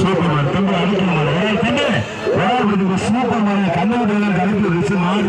Superman தம்பி அடிக்கணும் தம்பி, சூப்பர்மேன் கண்ணு விட்டு வச்சு மாடு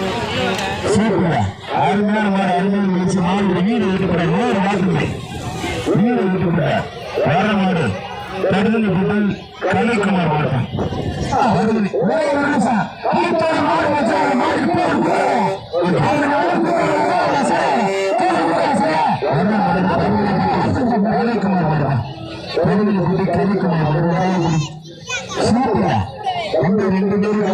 விடுந்த மாடு வராகுடி சூப்பர் அருமையான மாடு அருமையான வச்சு மாடு வீடு விட்டுப்பட நூறு மாட்டுமே வீடு விட்டுப்பட வேற மாடு. தடுந்து போட்டு கலைக்குமார் மாட்டம் சூப்பரா ரெண்டு பேரும்